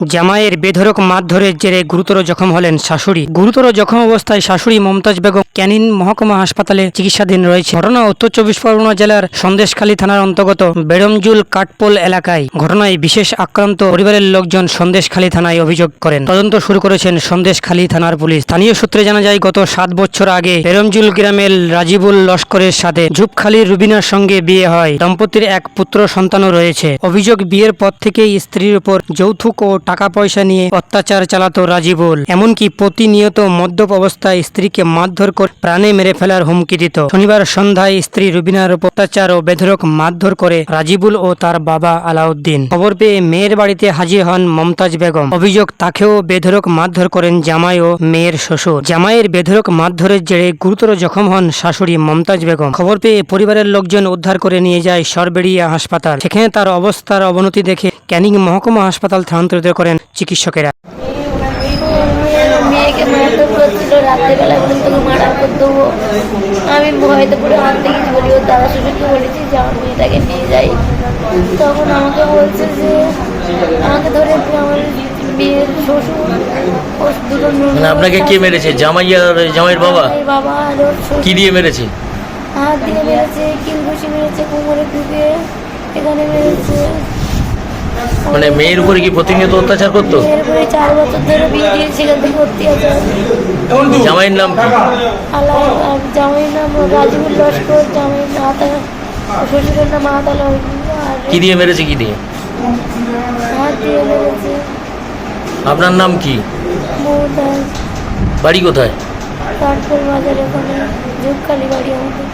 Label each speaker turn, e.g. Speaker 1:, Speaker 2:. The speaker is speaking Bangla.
Speaker 1: জামাইয়ের বেধরক মারধরের জেরে গুরুতর জখম হলেন শাশুড়ি। গুরুতর জখম অবস্থায় শাশুড়ি মমতাজ বেগম ক্যানিন মহকুমা হাসপাতালে চিকিৎসাধীন রয়েছে ঘটনা উত্তর চব্বিশ পরগনা জেলার সন্দেশখালী থানার অন্তর্গত বেড়মজুল কাটপোল এলাকায় ঘটনায় বিশেষ আক্রান্ত পরিবারের লোকজন সন্দেশখালী থানায় অভিযোগ করেন। তদন্ত শুরু করেছেন সন্দেশখালী থানার পুলিশ। স্থানীয় সূত্রে জানা যায়, গত সাত বছর আগে বেরমজুল গ্রামের রাজিবুল লস্করের সাথে ঝুপখালীর রুবিনার সঙ্গে বিয়ে হয়। দম্পতির এক পুত্র সন্তানও রয়েছে। অভিযোগ বিয়ের পর থেকেই স্ত্রীর উপর যৌতুক ও টাকা পয়সা নিয়ে অত্যাচার চালাতো রাজিবুল। এমনকি প্রতিনিয়ত মদ্যপ অবস্থায় স্ত্রীকে মারধর করে প্রাণে মেরে ফেলার হুমকি দিত। শনিবার সন্ধ্যায় স্ত্রী রুবিনার উপর অত্যাচার ও বেধরক মারধর করে রাজিবুল ও তার বাবা আলাউদ্দিন। খবর পেয়ে মেয়ের বাড়িতে হাজির হন মমতাজ বেগম। অভিযোগ, তাকেও বেধরক মারধর করেন জামাই ও মেয়ের শ্বশুর। জামাইয়ের বেধরক মারধরের জেরে গুরুতর জখম হন শাশুড়ি মমতাজ বেগম। খবর পেয়ে পরিবারের লোকজন উদ্ধার করে নিয়ে যায় সরবেড়িয়া হাসপাতাল। সেখানে তার অবস্থার অবনতি দেখে ক্যানিং মহকুমা হাসপাতাল স্থানান্তরিত করেন চিকিৎসকেরা।
Speaker 2: মেয়েকে মারধর করছিল রাত্রেবেলা বলে তোকে মার্ডার করে দেবো আমি ভয়তে পড়ে হাত থেকে বলি ওর দাদা শ্বশুরকে বলেছি যে আমার মেয়েটাকে নিয়ে যাই। তখন আমাকে বলছে যে আমাকে ধরে আমার বিয়ের শ্বশুর দুটো
Speaker 3: মানে আপনাকে কে মেরেছে? জামাই আর জামাইয়ের বাবা?
Speaker 2: বাবা আর
Speaker 3: কি দিয়ে মেরেছে?
Speaker 2: হাত দিয়ে মেরেছে কিলঘুষি মেরেছে কোমরে ঢুকে এখানে মেরেছে।
Speaker 3: মানে মেয়ের উপরে কি প্রতিনিয়ত অত্যাচার করতো?
Speaker 2: চার বছর ধরে বিয়ে দিয়েছে সেখান থেকে অত্যাচার
Speaker 3: জামাইয়ের নাম কি?
Speaker 2: জামাইয়ের নাম রাজিবুল লস্কর জামাইয়ের মাতা শ্বশুরের নাম আতাল
Speaker 3: কি দিয়ে মেরেছে কি দিয়ে?
Speaker 2: হাত দিয়ে মেরেছে।
Speaker 3: আপনার নাম কি? বাড়ি কোথায়?
Speaker 2: বাজার ওখানে বাড়ি আমাদের।